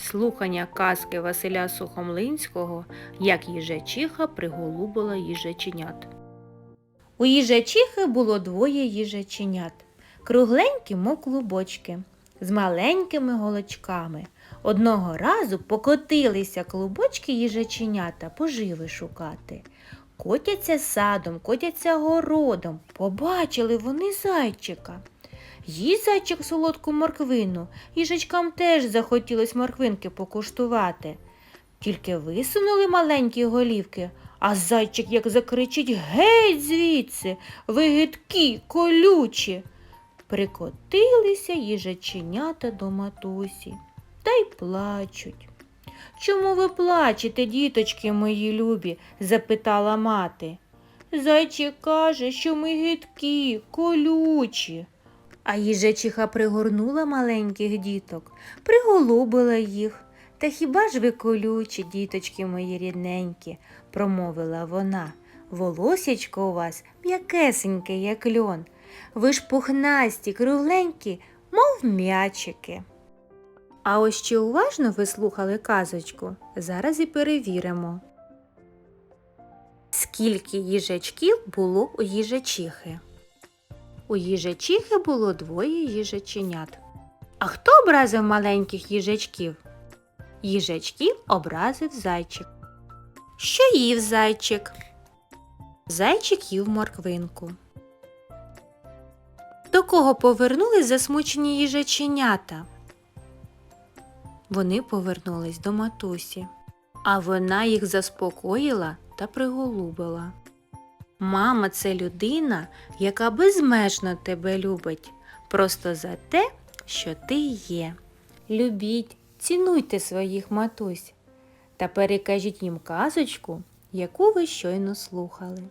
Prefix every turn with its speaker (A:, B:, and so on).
A: Слухання казки Василя Сухомлинського, як їжачиха приголубила їжаченят. У їжачихи було двоє їжаченят, кругленькі, мов клубочки, з маленькими голочками. Одного разу покотилися клубочки їжаченята поживи шукати. Котяться садом, котяться городом. Побачили вони зайчика. Їсть зайчик солодку морквину, їжачкам теж захотілось морквинки покуштувати. Тільки висунули маленькі голівки, а зайчик як закричить Геть звідси, ви гидкі, колючі. Прикотилися їжаченята до матусі та й плачуть. Чому ви плачете, діточки мої любі? запитала мати. Зайчик каже, що ми гидкі, колючі. А їжачиха пригорнула маленьких діток, приголубила їх. Та хіба ж ви колючі, діточки мої рідненькі, промовила вона. Волосячко у вас м'якесеньке, як льон. Ви ж пухнасті, кругленькі, мов м'ячики. А ось чи уважно ви слухали казочку? Зараз і перевіримо. Скільки їжачків було у їжачихи? У їжачихи було двоє їжаченят. А хто образив маленьких їжачків? Їжачків образив зайчик. Що їв зайчик? Зайчик їв морквинку. До кого повернулись засмучені їжаченята? Вони повернулись до матусі, а вона їх заспокоїла та приголубила. Мама це людина, яка безмежно тебе любить, просто за те, що ти є. Любіть, цінуйте своїх матусь та перекажіть їм казочку, яку ви щойно слухали.